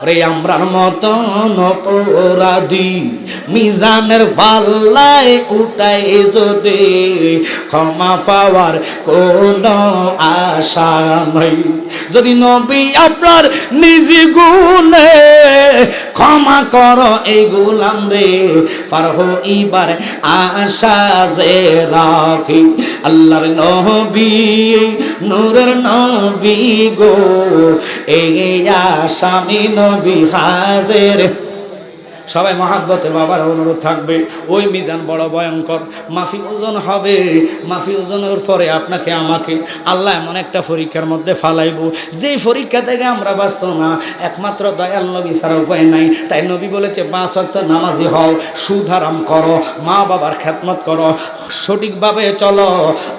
রে আমরার মতন অপরাধী, মিজানের পাল্লায় উঠাই যদি ক্ষমা পাওয়ার কোন আশা নাই। যদি নবী আপনার নিজি গুণে ক্ষমা করো এই গুলাম রে। পার হইবার আশা যে রাখি। আল্লাহর নবী, নূরের নবী গো। এই আসামি নবী হাজের। সবাই মহাব্বতে বাবার অনুরোধ থাকবে। ওই মিজান বড় ভয়ঙ্কর। মাফি ওজন হবে। মাফি ওজনের পরে আপনাকে, আমাকে আল্লাহ এমন একটা পরীক্ষার মধ্যে ফালাইব। যেই পরীক্ষা থেকে আমরা বাঁচত না, একমাত্র দয়াল নবী ছাড়া উপায় নাই। তাই নবী বলেছে, পাঁচ অক্ট নামাজি হও সুধারাম করো, মা বাবার খ্যাতমত করো, সঠিকভাবে চলো।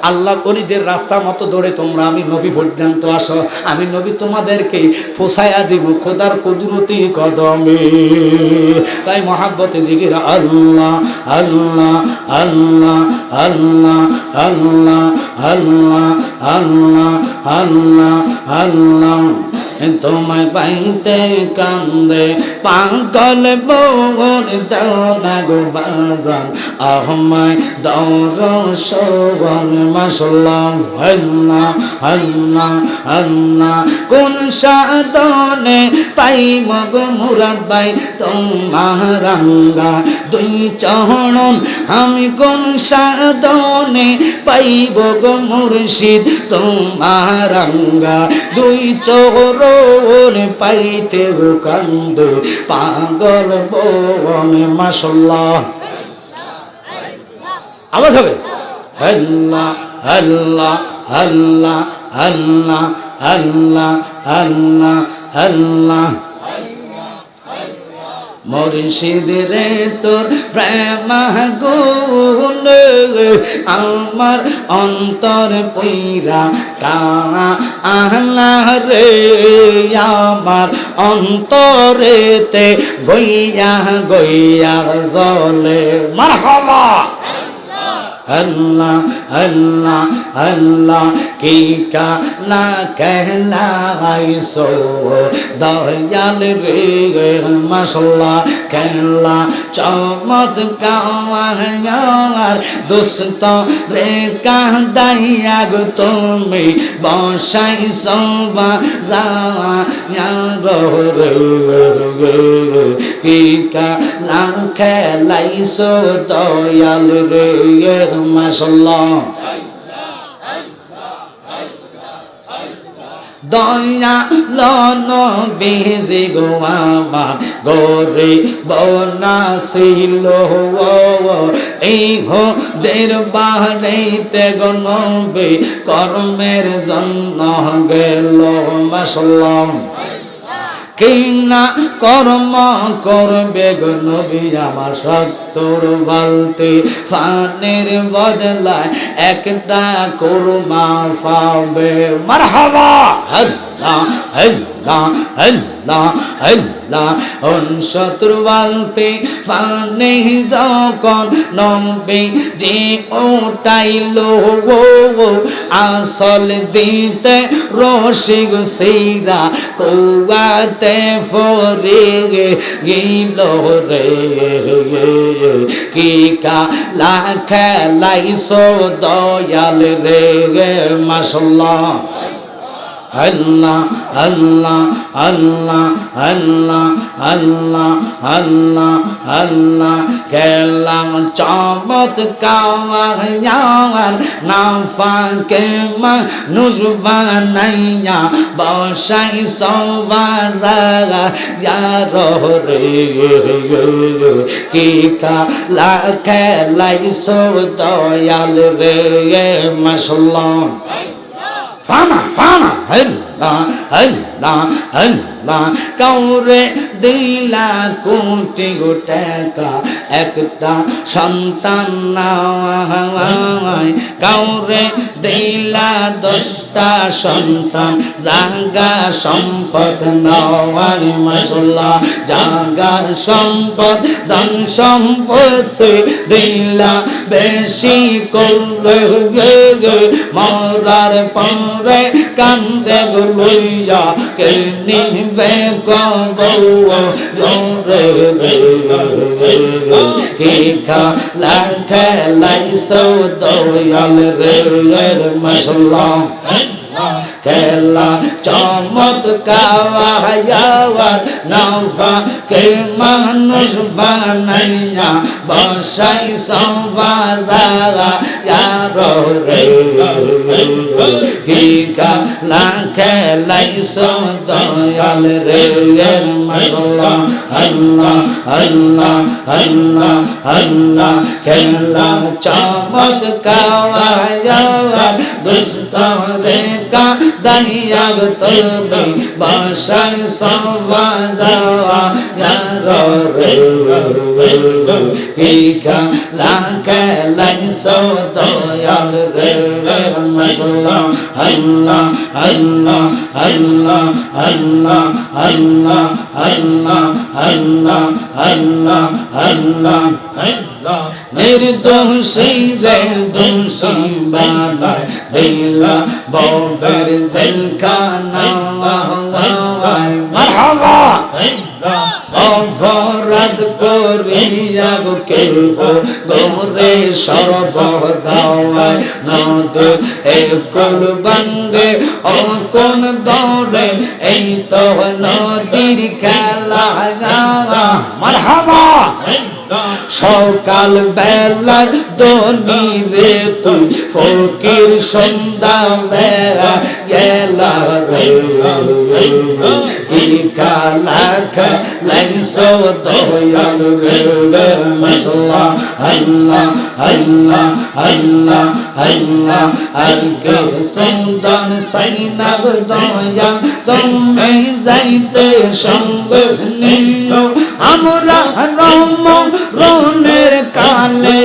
আল্লাহর অলিদের রাস্তা মতো দৌড়ে তোমরা আমি নবী পর্যন্ত আসো। আমি নবী তোমাদেরকে পোষায়া দিব খোদার কুদরতি কদমে। তাই মহাব্বতে জিগির আল্লাহ আল্লাহ আল্লাহ আল্লাহ আল্লাহ আল্লাহ আল্লাহ আল্লাহ আল্লাহ। তোমায় পাইতে কান্দে, পাগল বৌর দাগো বাজান। আহমায় দর সবন মাসলাম হল্লা হল্লা হল্লা। কোন সাধনে পাই মগ মুরাদ ভাই তোমারাঙ্গা দুই চহরণ আমি কোন সাধনে পাই বগ মুর্শিদ তোমারাঙ্গা দুই চহরণ চহরন পাইতে কান্দে, পাগল বন মাসাল্লাহ আওয়াজ হবে? আল্লাহ আল্লাহ আল্লাহ আল্লাহ আল্লাহ আল্লাহ আল্লাহ মুর্শিদ রে তোর প্রেম গুণ আমার অন্তর পইরা কানা আহলা রে আমার অন্তরেতে গইয়া গইয়া জলে মারহাবা! আল্লাহ अल्लाह अल्लाह की काला कहलाई सो दयाल रे मसला कहला চমৎকার দোস্ত রে কাঁদাইয়াগ তুমি বসাই সবা যাওয়া কি কালা খেলাইছো দয়াল রে মশলা দয়া লন বেজে গো আমার গরে বনা ছিল। এই হো দের বাহাইতে গনবে কর্মের জন্য গেল মাসলাম কিনা কর্ম করবে গো নবী আমার সত্তর বালতি। ফানের বদলায় একটা কোরমা পাবে। মারহাবা! Allah, Allah, Allah. Un shatruwal pe fane zokon nombe je otailo wo asol dite roshig seida kuwate forege gilo re kika la khalai so doyal re mashallah আল্লাহ আল্লাহ আল্লাহ আল্লাহ আল্লাহ আল্লাহ আল্লাহ। কেলাম চমত কাওয়ার না ফাঁকে মা নুজবানাইয়া বসাই সবাজারা যার রে কি কালা খেলাইছো দয়াল রে মাসাল্লাহ ফানা ফানা হল্লা হল্লা হল্লা কাউরে দিলা কোটি গো টাকা একটা সন্তান কাউরে দিলা দশটা সন্তান, জাগা সম্পদ নয় মাসাল্লাহ জাগা সম্পদ, ধন সম্পদ দিলা বেশি করলে মরার পরে কান্দে লইয়া কে নিবে রে কি খেলা খেলাইছ দয়াল রে মশলা খেলা চমৎকার নফা কে মানুষ বানাইয়া বসাই সবাজারা রে কি খেলা দয়াল রে মশলা আল্লাহ আল্লাহ আল্লাহ আল্লাহ খেলা চমৎকার। দুষ্ট রে কা দাইয়া তবে বাসায় সবা যাওয়া ইয়ার রে কি খেলা খেলাইছ দয়াল রে মশলা আল্লাহ আল্লাহ আল্লাহ আল্লাহ আল্লাহ আল্লাহ আল্লাহ আল্লাহ আল্লাহ। নির্দোষীরে দোষী বাবা দিলা বৌদের জেলখানা। মারহাবা। অপরাধ করিয়া কেহ গোরে সর্বদাওয়ায় নদ। এই কোন বন্দে ও কোন দৌড়ে, এই তো নদীর খেলা মারহাবা। সকাল বেলার দনি রে তুই ফকির সন্ধ্যা বেলা গেলা রে। কি কালা খালাইছ দয়াল রে। মশলা আল্লাহ আল্লাহ আল্লাহ আল্লাহ আর কে সন্তান সাইনাব দয়া তুমি যাইতে সঙ্গ নিও আমরা রম কালে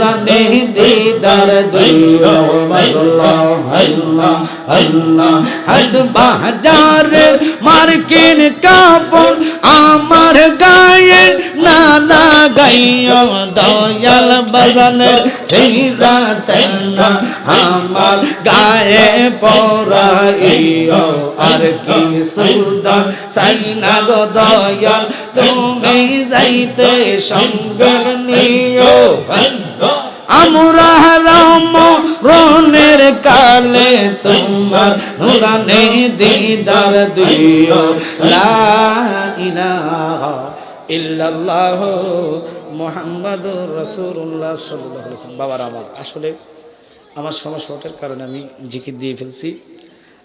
রানে দিদার দিও আল্লাহ আল্লাহ আল্লাহ হাট বাজারের মার্কিন কাপড় আমার গায়ে না লাগাইও দয়াল বাজানের সেই রাতে না আমার গায়ে পরাইও আর কি সুদান সাইনা গো দয়াল, তুমি যাইতে সঙ্গ নিও আমরা রাম রনের কালে তোমার নুরানে দিদার দিও। লা ইলাহা ইল্লাল্লাহ মুহাম্মাদুর রাসূলুল্লাহ সাল্লাল্লাহু আলাইহি বাবার আসলে আমার সময় শর্টের কারণে আমি জিকির দিয়ে ফেলছি।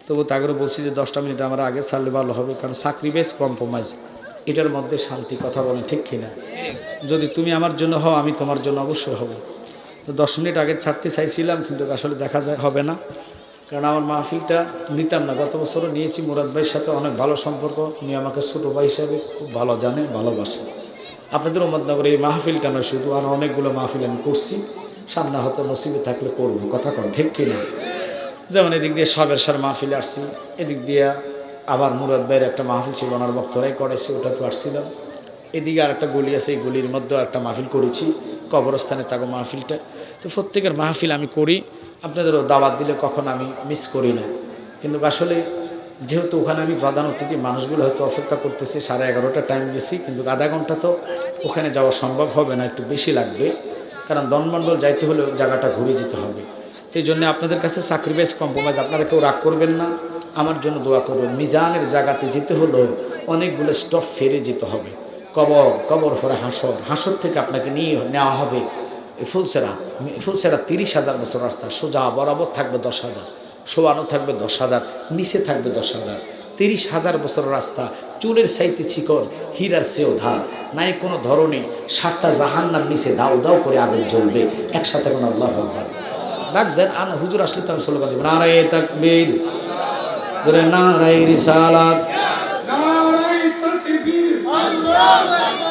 তবু তাগেরও বলছি যে দশটা মিনিট আমার আগে ছাড়লে ভালো হবে, কারণ চাকরি বেশ কম্প্রোমাইজ এটার মধ্যে শান্তি কথা বলেন ঠিক কিনা যদি তুমি আমার জন্য হও, আমি তোমার জন্য অবশ্যই হব। তো দশ মিনিট আগে ছাড়তে চাইছিলাম, কিন্তু আসলে দেখা যায় হবে না। কারণ আমার মাহফিলটা নিতাম না। গত বছরও নিয়েছি, মুরাদ ভাইয়ের সাথে অনেক ভালো সম্পর্ক। উনি আমাকে ছোটো ভাই হিসাবে খুব ভালো জানে, ভালোবাসে। আপনাদের উম্মদনগরে এই মাহফিলটা নয় শুধু, আর অনেকগুলো মাহফিল আমি করছি। সামনে হয়তো নসিবে থাকলে করব, কথা কন, ঠিক কিনা যেমন এদিক দিয়ে সাবের সার মাহফিলে আসছি, এদিক দিয়ে আবার মুরাদ ভাইয়ের একটা মাহফিল ছিল, ওনার বক্তরাই করেছে ওটা তো আসছিলাম এদিকে আর একটা গলি আছে, এই গলির মধ্যেও একটা মাহফিল করেছি, কবরস্থানে তাকে মাহফিলটা। তো প্রত্যেকের মাহফিল আমি করি, আপনাদেরও দাওয়াত দিলে কখন আমি মিস করি না। কিন্তু আসলে যেহেতু ওখানে আমি প্রধান অতিথি, মানুষগুলো হয়তো অপেক্ষা করতেছি, সাড়ে এগারোটা টাইম গেছি, কিন্তু আধা ঘণ্টা তো ওখানে যাওয়া সম্ভব হবে না, একটু বেশি লাগবে। কারণ দনমণ্ডল যাইতে হলেও জায়গাটা ঘুরে যেতে হবে। সেই জন্য আপনাদের কাছে সাক্রিফাইস কম্প্রোমাইজ আপনারা কেউ রাগ করবেন না, আমার জন্য দোয়া করবেন মিজানের জায়গাতে যেতে হলেও অনেকগুলো স্টপ ফেরে যেতে হবে। কবর কবর পরে হাসর। হাসর থেকে আপনাকে নিয়ে নেওয়া হবে ফুলসেরা। ফুলসেরা তিরিশ হাজার বছর রাস্তা। সোজা বরাবর থাকবে দশ হাজার। শোয়ানো থাকবে দশ হাজার। নিচে থাকবে দশ হাজার। তিরিশ হাজার বছর রাস্তা। চুলের সাইতে চিকন, হীরার চেয়েও ধার। নাই কোনো ধরনে সাতটা জাহান নাম নিচে দাও দাও করে আগুন জ্বলবে। একসাথে কোনো আল্লাহ ডাক দেন আন হুজুর আসলে তো আমি সোলো দেবো। নারায় তাকবীর। নারায় রিসালাত। নারায় তাকবীর। আল্লাহু আকবার।